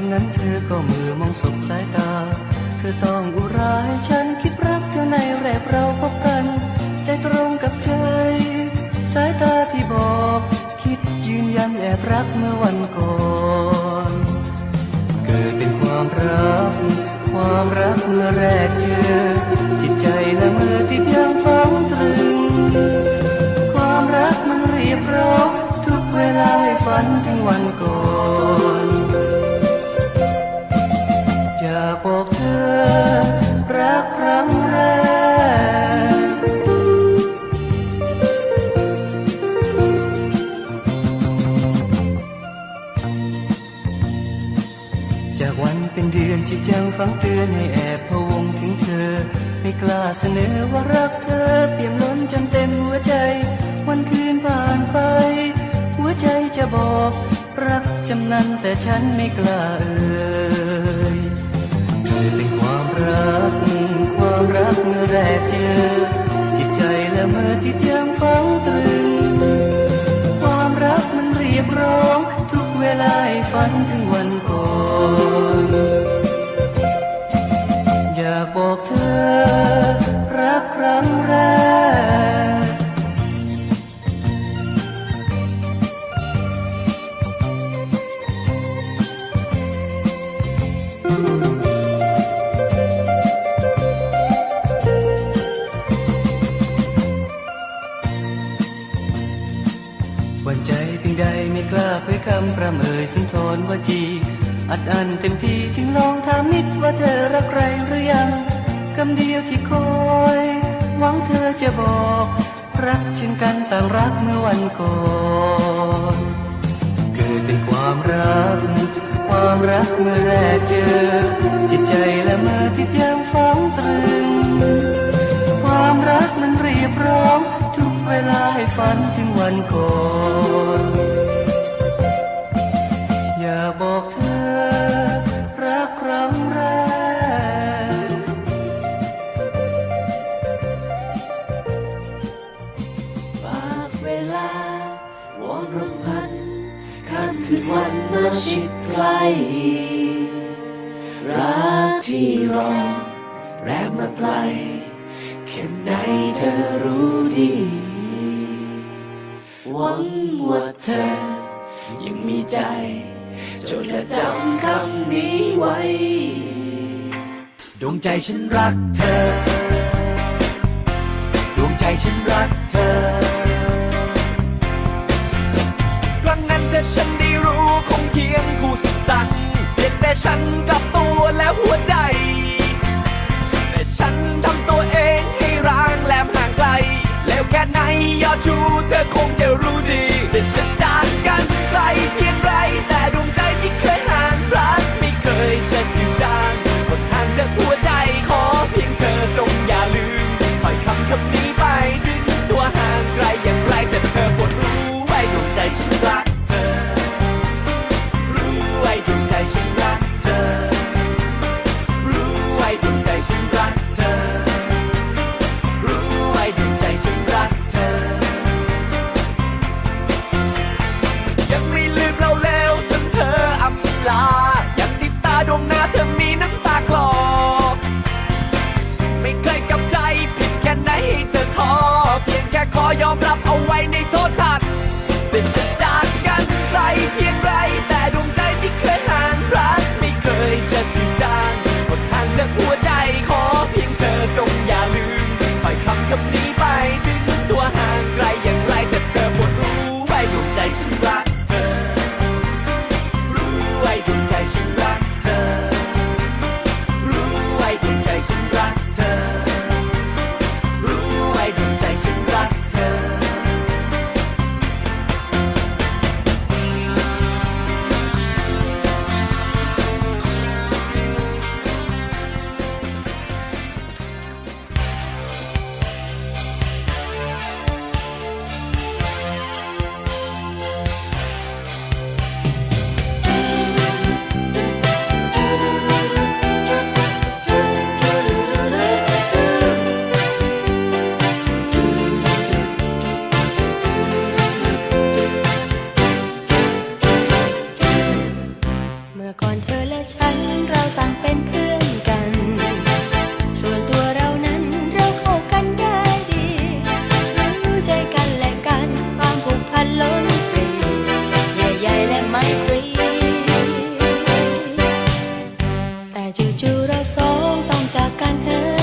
นนั้นเธอก็มือมองสบสายตา เธอต้องอุราให้ฉันคิดรักเธอในแรกเราพบกัน ใจตรงกับใจ สายตาที่บอก คิดยืนยันแอบรักเมื่อวันก่อน ฝันถึงวันก่อนอยากบอกเธอ รักครั้งแรก จากวันเป็นเดือนที่จังฟังเตือนให้แอบพะวงถึงเธอ ไม่กล้าเสนอว่ารักเธอ เปี่ยมล้นจนเต็มหัวใจ วันคืนผ่านไป หัวใจจะบอก รักจำนันแต่ฉันไม่กล้าเอ่ยเธอเป็นความรัก ความรักเมื่อแรกเจอ จิตใจและเมื่อที่ยังฟังตรึง ความรักมันเรียบร้อง ทุกเวลาฝันถึงวันก่อนอยากบอกเธอ รักครั้งแรกำประเมยสุนทรวจี อัดอันเต็มที่จึงลองถามนิดว่าเธอรักใครหรือยังคำเดียวที่คอยหวังเธอจะบอก รักเช่นกันต่างรักเมื่อวันก่อนเกิดเป็นความรัก ความรักเมื่อแรกเจอ จิตใจและมือที่ยังฝังตรึง ความรักมันเรียบร้อง ทุกเวลาให้ฝันถึงวันก่อน บอกเธอ รักครั้งแรก ฝากเวลาวอนรำพันข้ามคืนวันมาชิดใกล้ รักที่รอแรมมาไกลแค่ไหนเธอรู้ดี หวังว่าเธอยังมีใจ จนและจำคำนี้ไว้ ดวงใจฉันรักเธอ ดวงใจฉันรักเธอ ครั้งนั้นถ้าฉันได้รู้คงเคียงคู่สุดสันเพียงแต่ฉันกับตัวและหัวใจ แต่ฉันทำตัวเองให้ร้างแหลมห่างไกล แล้วแค่ไหนยอดชูเธอคงจะรู้ดี แต่จู่ๆเราสองต้องจากกันเธอ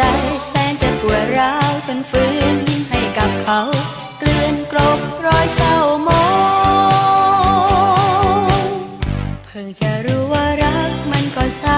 ใจแสนจะปวดร้าวทนฟื้นให้กับเขาเกลื่อนกรบรอยเศร้าโมองเพิ่งจะรู้ว่ารักมันก็เศร้า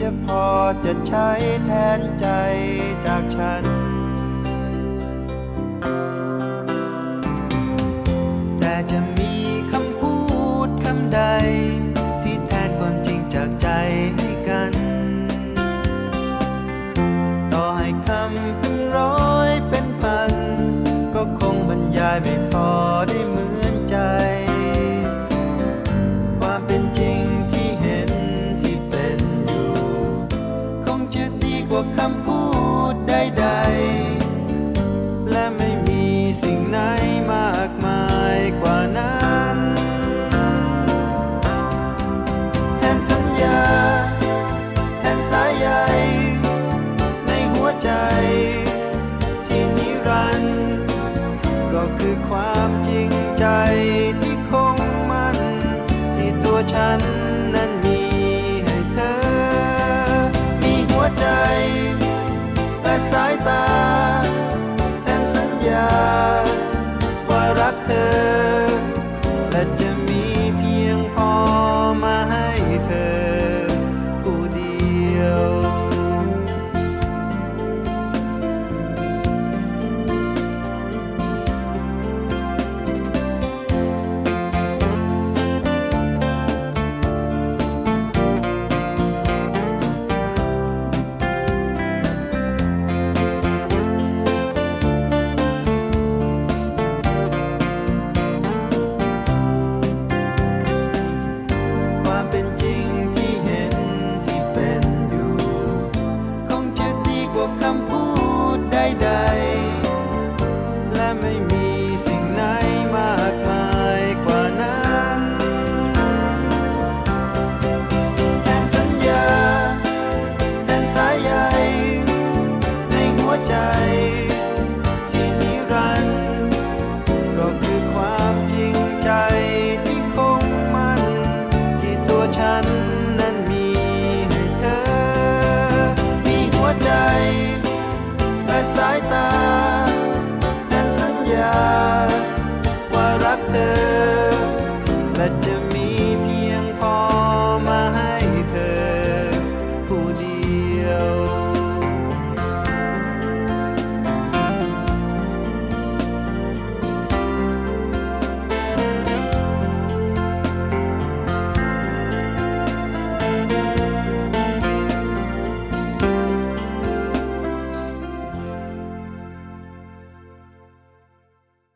จะพอจะใช้แทนใจจากฉัน แต่จะมีคำพูดคำใด ที่แทนความจริงจากใจให้กัน ต่อให้คำเป็นร้อยเป็นพัน ก็คงบรรยายไม่พอได้ said to me